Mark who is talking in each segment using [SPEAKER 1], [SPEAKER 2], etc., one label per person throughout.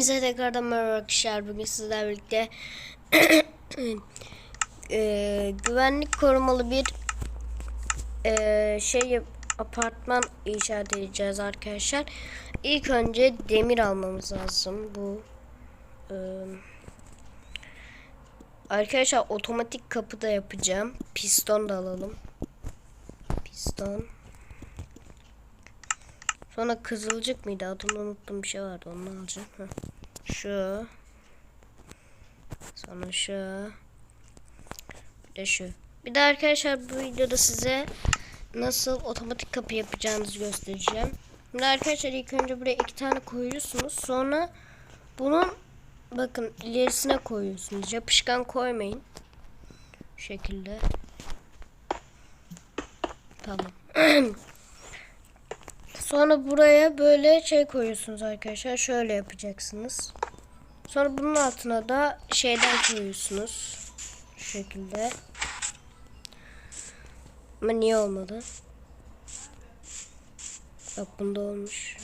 [SPEAKER 1] Hepinize tekrardan merhaba arkadaşlar. Bugün sizlerle birlikte eee, güvenlik korumalı bir eee, şey apartman inşaat edeceğiz arkadaşlar. İlk önce demir almamız lazım. Bu eee, arkadaşlar otomatik kapı da yapacağım. Piston da alalım. Piston. Sonra kızılcık mıydı? Adını unuttum bir şey vardı. Onu alacağım. Heh. Şu. Sonra şu. Bir de şu. Bir de arkadaşlar bu videoda size nasıl otomatik kapı yapacağınızı göstereceğim. Şimdi arkadaşlar ilk önce buraya iki tane koyuyorsunuz. Sonra bunun bakın ilerisine koyuyorsunuz. Yapışkan koymayın. Bu şekilde. Tamam. Sonra buraya böyle şey koyuyorsunuz arkadaşlar. Şöyle yapacaksınız. Sonra bunun altına da şeyden koyuyorsunuz. Şu şekilde. Ama niye olmadı? Bak bunda olmuş.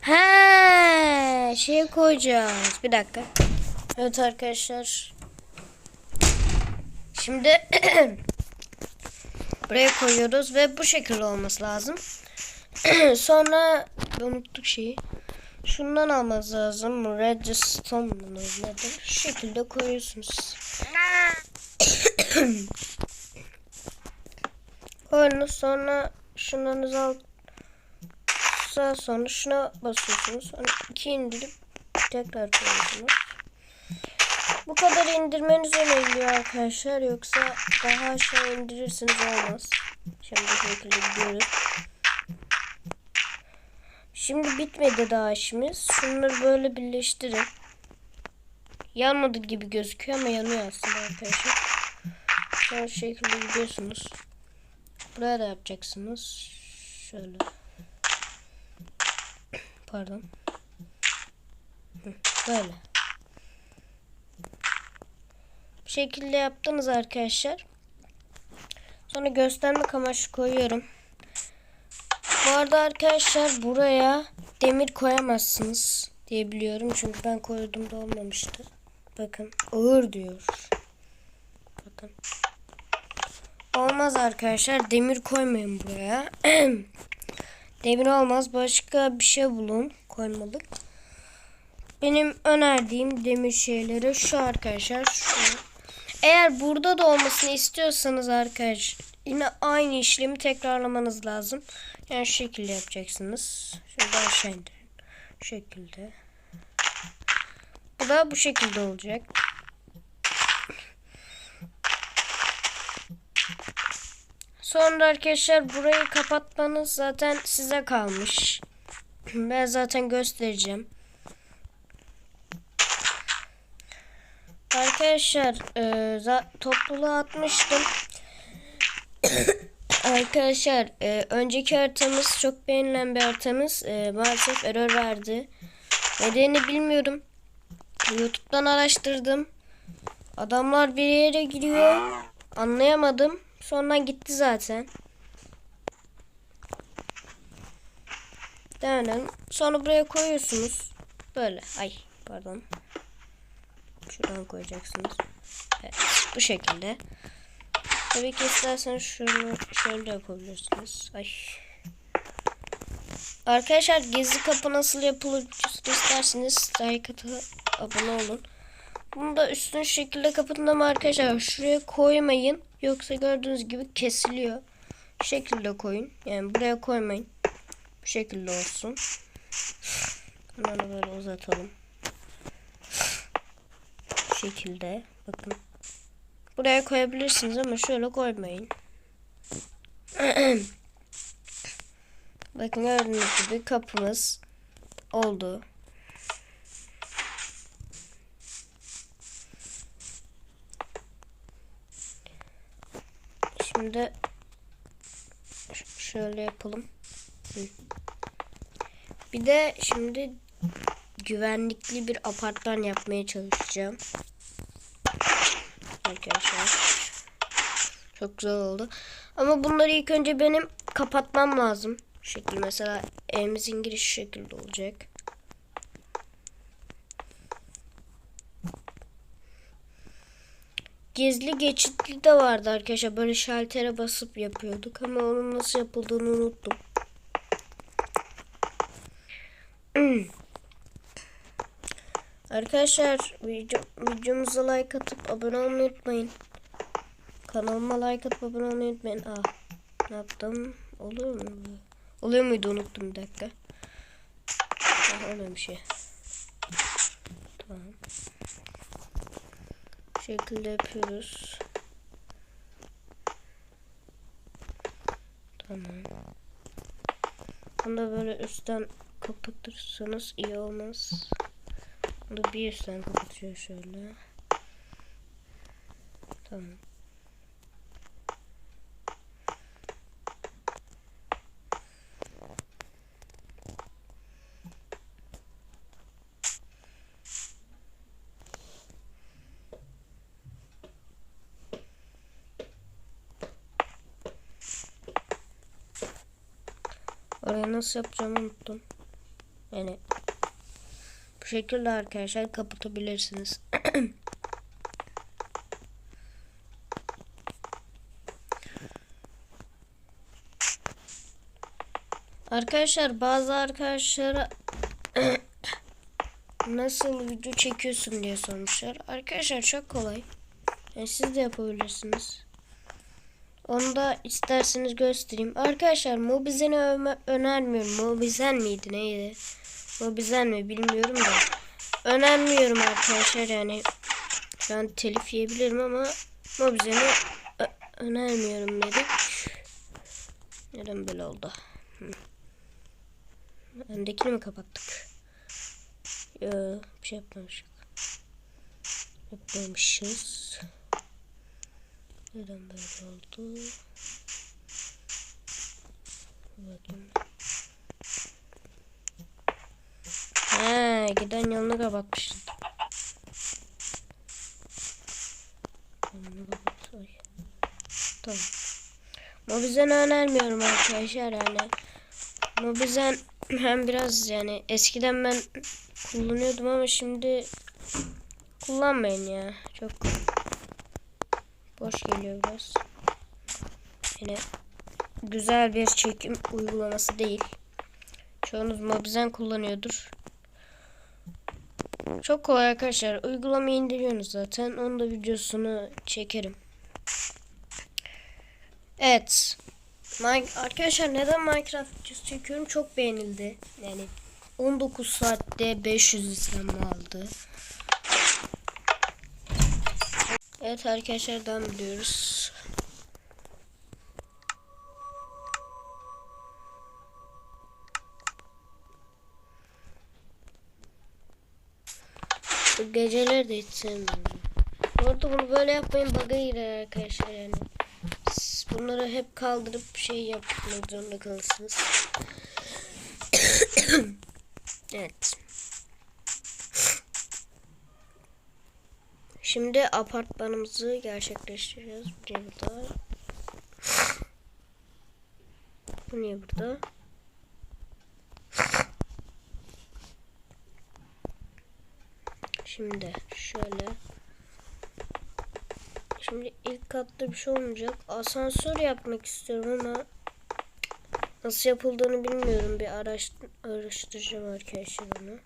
[SPEAKER 1] He, şey koyacağız. Bir dakika. Evet arkadaşlar. Şimdi buraya koyuyoruz ve bu şekilde olması lazım. Sonra unuttuk şeyi. Şundan almanız lazım. Redstone mu nedir? Şu şekilde koyuyorsunuz. Koyunuz sonra şunlarınızı al. Sağ sonra şuna basıyorsunuz. Sonra iki indirip tekrar koyuyorsunuz. Bu kadar indirmeniz önemli arkadaşlar. Yoksa daha aşağı indirirsiniz olmaz. Şimdi şekilde gidiyoruz. Şimdi bitmedi daha işimiz. Şunları böyle birleştirin. Yanmadı gibi gözüküyor ama yanıyor aslında arkadaşlar. Şu şekilde gidiyorsunuz. Buraya da yapacaksınız. Şöyle. Pardon. Böyle. Bu şekilde yaptınız arkadaşlar. Sonra göstermek amaçlı koyuyorum. Bu arada arkadaşlar buraya demir koyamazsınız diye biliyorum. Çünkü ben koydum da olmamıştı. Bakın ağır diyor. Bakın. Olmaz arkadaşlar. Demir koymayın buraya. demir olmaz. Başka bir şey bulun. Koymalık. Benim önerdiğim demir şeyleri şu arkadaşlar. Şu. Eğer burada da olmasını istiyorsanız arkadaşlar yine aynı işlemi tekrarlamanız lazım. Yani şu şekilde yapacaksınız. Şuradan aşağı indirin. Şu şekilde. Bu da bu şekilde olacak. Sonra arkadaşlar burayı kapatmanız zaten size kalmış. Ben zaten göstereceğim. Arkadaşlar e, topluluğa atmıştım. Arkadaşlar e, önceki haritamız çok beğenilen bir haritamız e, maalesef error verdi. Nedenini bilmiyorum. YouTube'dan araştırdım. Adamlar bir yere giriyor. Anlayamadım. Sonra gitti zaten. Denedim. Sonra buraya koyuyorsunuz. Böyle. Ay pardon. Şuradan koyacaksınız. Evet, bu şekilde. Tabii ki isterseniz şunu şöyle yapabilirsiniz. Ay. Arkadaşlar gizli kapı nasıl yapılır isterseniz like abone olun. Bunu da üstün şekilde kapatın arkadaşlar şuraya koymayın. Yoksa gördüğünüz gibi kesiliyor. Şu şekilde koyun. Yani buraya koymayın. Bu şekilde olsun. Hemen böyle uzatalım. Bu şekilde. Bakın. Buraya koyabilirsiniz ama şöyle koymayın. Bakın gördüğünüz gibi kapımız oldu. Şimdi şöyle yapalım. Bir de şimdi güvenlikli bir apartman yapmaya çalışacağım arkadaşlar. Çok güzel oldu. Ama bunları ilk önce benim kapatmam lazım. Şu şekilde mesela evimizin girişi şu şekilde olacak. Gizli geçitli de vardı arkadaşlar. Böyle şaltere basıp yapıyorduk ama onun nasıl yapıldığını unuttum. Arkadaşlar video, videomuza like atıp abone olmayı unutmayın. Kanalıma like atıp abone olmayı unutmayın. Ah ne yaptım? Oluyor mu? Oluyor muydu unuttum bir dakika. Ah, öyle bir şey. Tamam. Bu şekilde yapıyoruz. Tamam. Bunu da böyle üstten kapatırsanız iyi olmaz. Bunu bir üstten kapatıyor şöyle. Tamam. Orayı nasıl yapacağımı unuttum. Yani şekilde arkadaşlar kapatabilirsiniz. arkadaşlar bazı arkadaşlara nasıl video çekiyorsun diye sormuşlar. Arkadaşlar çok kolay. Yani siz de yapabilirsiniz. Onu da isterseniz göstereyim. Arkadaşlar Mobizen'i önermiyorum. Mobizen miydi neydi? Mobizen mi bilmiyorum da. Önermiyorum arkadaşlar yani. Şu an telif yiyebilirim ama Mobizen'i önermiyorum dedik. Neden böyle oldu? Öndekini mi kapattık? Yo, bir şey yapmamışız. Yapmamışız. Neden böyle oldu? Bakayım. He, giden yolunu kapatmışız. Yolunu kapat. Ay. Tamam. Mobizen'i önermiyorum arkadaşlar yani. Mobizen hem biraz yani eskiden ben kullanıyordum ama şimdi kullanmayın ya. Çok boş geliyor biraz. Yine güzel bir çekim uygulaması değil. Çoğunuz Mobizen kullanıyordur. Çok kolay arkadaşlar. Uygulamayı indiriyorsunuz zaten. Onun da videosunu çekerim. Evet. Arkadaşlar neden Minecraft videosu çekiyorum? Çok beğenildi. Yani 19 saatte 500 izlenme aldı. Evet arkadaşlar devam ediyoruz. Geceleri de hiç sevmiyorum. Bu arada bunu böyle yapmayın bug'a girer arkadaşlar yani. Siz bunları hep kaldırıp şey yapmak zorunda kalırsınız. evet. Şimdi apartmanımızı gerçekleştireceğiz. Bu niye burada? Bu niye burada? Şimdi şöyle. Şimdi ilk katta bir şey olmayacak. Asansör yapmak istiyorum ama nasıl yapıldığını bilmiyorum. Bir araş araştıracağım arkadaşlar onu.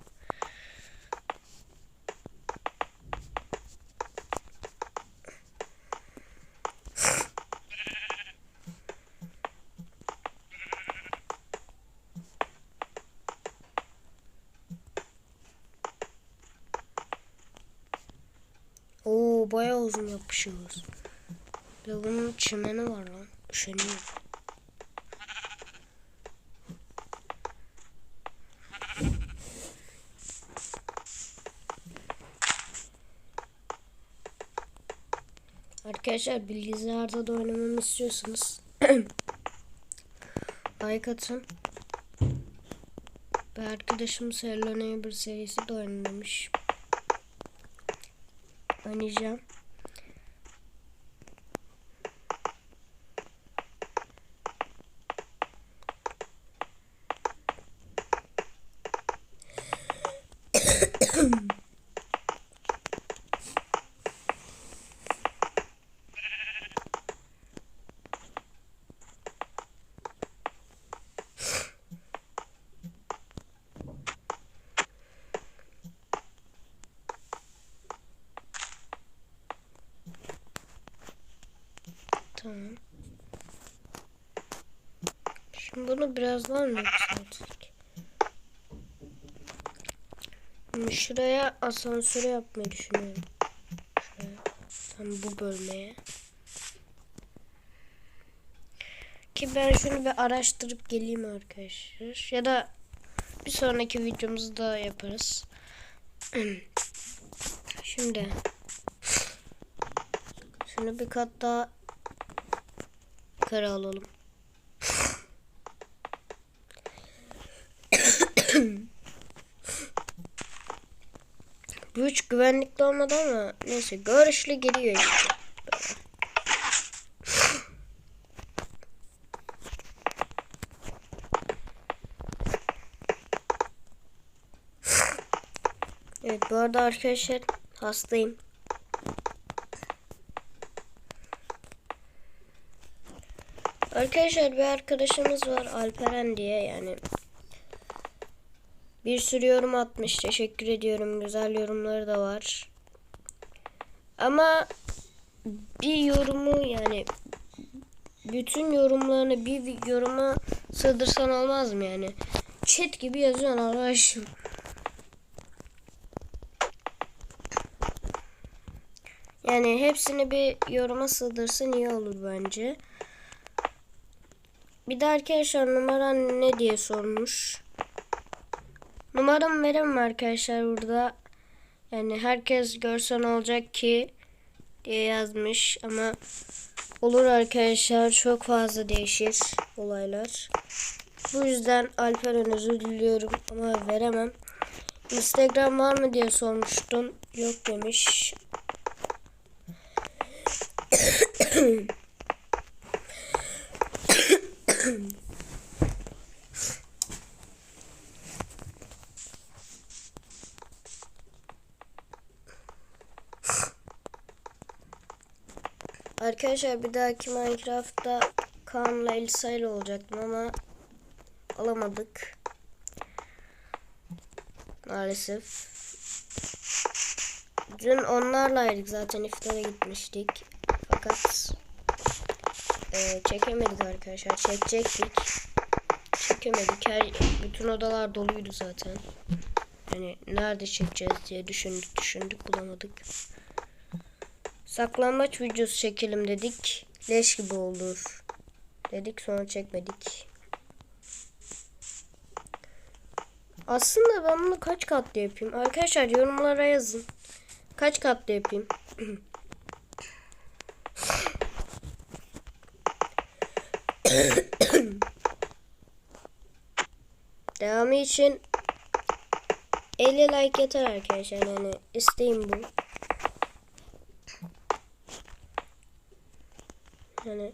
[SPEAKER 1] Bayağı uzun yapmışız. Ya bunun çimeni var lan. Üşeniyor. Arkadaşlar bilgisayarda da oynamamı istiyorsanız like atın. Bir arkadaşım Hello Neighbor serisi de oynamış. Oynayacağım. Tamam. Şimdi bunu biraz daha mı? Şimdi şuraya asansör yapmayı düşünüyorum. Tam bu bölmeye. Ki ben şunu bir araştırıp geleyim arkadaşlar. Ya da bir sonraki videomuzda yaparız. Şimdi şunu bir kat daha yukarı alalım. Bu hiç güvenlikli olmadı ama neyse görüşlü geliyor işte. Evet bu arada arkadaşlar hastayım. Arkadaşlar bir arkadaşımız var Alperen diye yani bir sürü yorum atmış. Teşekkür ediyorum. Güzel yorumları da var. Ama bir yorumu yani bütün yorumlarını bir yoruma sığdırsan olmaz mı yani? Chat gibi yazıyorsun arkadaşım. Yani hepsini bir yoruma sığdırsın iyi olur bence. Bir de arkadaşlar numaran ne diye sormuş. Numaramı veremem arkadaşlar burada. Yani herkes görsen olacak ki diye yazmış ama olur arkadaşlar çok fazla değişir olaylar. Bu yüzden Alperen özür diliyorum ama veremem. Instagram var mı diye sormuştun. Yok demiş. Arkadaşlar bir dahaki Minecraft'ta Kaan'la Elisa ile olacaktım ama alamadık. Maalesef. Dün onlarlaydık zaten iftara gitmiştik. Fakat e, çekemedik arkadaşlar. Çekecektik. Çekemedik. Her bütün odalar doluydu zaten. Hani nerede çekeceğiz diye düşündük düşündük bulamadık. Saklanmaç videosu çekelim dedik. Leş gibi olur. Dedik sonra çekmedik. Aslında ben bunu kaç katlı yapayım? Arkadaşlar yorumlara yazın. Kaç katlı yapayım? Devamı için 50 like yeter arkadaşlar. Yani isteğim bu. Yani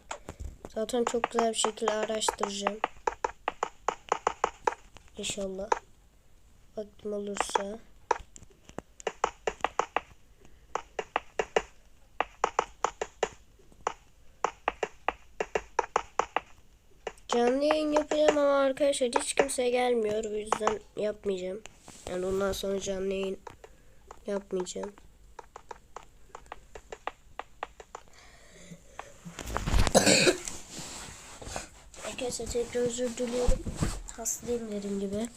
[SPEAKER 1] zaten çok güzel bir şekilde araştıracağım. İnşallah. Vaktim olursa. Canlı yayın yapacağım ama arkadaşlar hiç kimse gelmiyor. O yüzden yapmayacağım. Yani ondan sonra canlı yayın yapmayacağım. Arkadaşlar tekrar özür diliyorum. Hastayım dediğim gibi.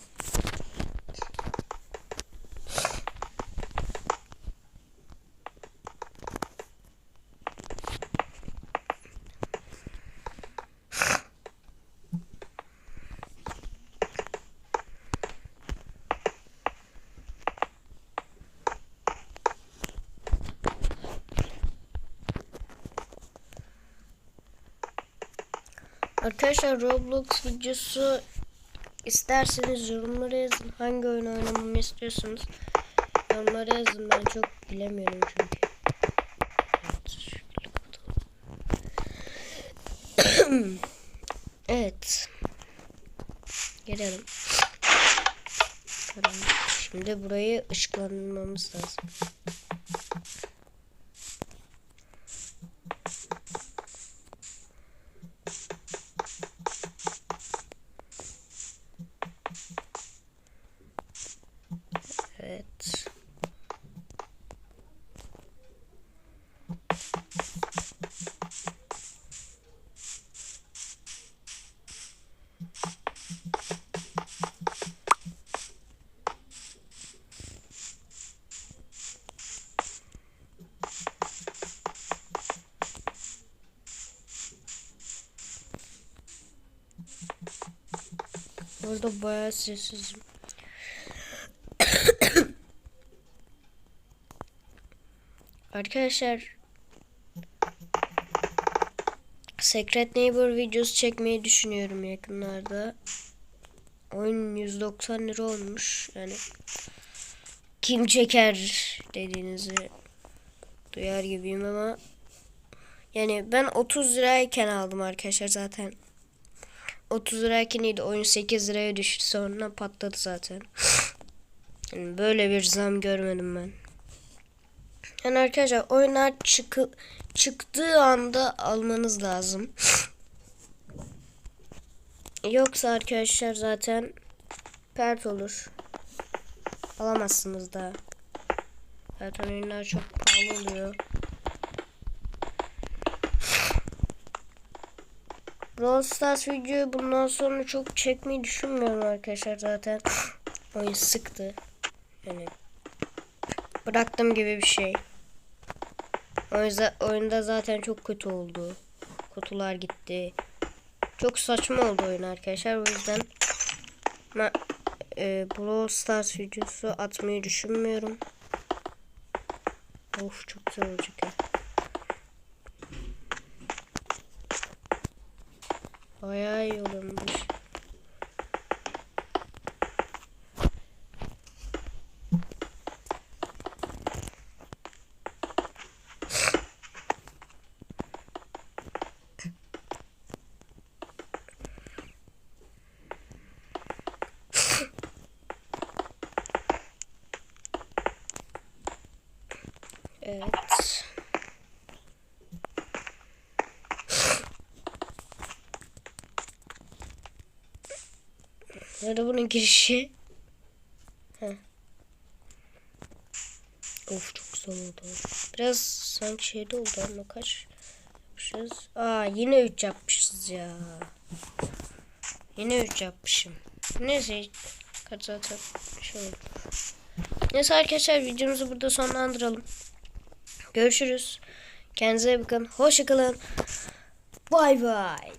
[SPEAKER 1] Arkadaşlar Roblox videosu isterseniz yorumlara yazın. Hangi oyun oynamamı istiyorsunuz? Yorumlara yazın. Ben çok bilemiyorum çünkü. Evet. Gelelim. Şimdi burayı ışıklandırmamız lazım. Burada bayağı sessizim. Arkadaşlar Secret Neighbor videosu çekmeyi düşünüyorum yakınlarda. Oyun 190 lira olmuş. Yani kim çeker dediğinizi duyar gibiyim ama yani ben 30 lirayken aldım arkadaşlar zaten. 30 lirayken iyiydi. Oyun 8 liraya düştü. Sonra patladı zaten. Yani böyle bir zam görmedim ben. Yani arkadaşlar oyunlar çıkı, çıktığı anda almanız lazım. Yoksa arkadaşlar zaten pert olur. Alamazsınız da. Zaten oyunlar çok pahalı oluyor. Brawl Stars videoyu bundan sonra çok çekmeyi düşünmüyorum arkadaşlar zaten. Oyun sıktı. Yani bıraktım gibi bir şey. O yüzden oyunda zaten çok kötü oldu. Kutular gitti. Çok saçma oldu oyun arkadaşlar. O yüzden ben e, Brawl Stars videosu atmayı düşünmüyorum. Of çok güzel olacak ya. Bayağı iyi olmuş. Evet. Nerede bunun girişi? Heh. Of çok güzel oldu. Biraz sanki şeyde oldu ama kaç yapmışız? Aa yine 3 yapmışız ya. Yine 3 yapmışım. Neyse kaç zaten şey oldu. Neyse arkadaşlar videomuzu burada sonlandıralım. Görüşürüz. Kendinize bakın. Hoşçakalın. Bay bay.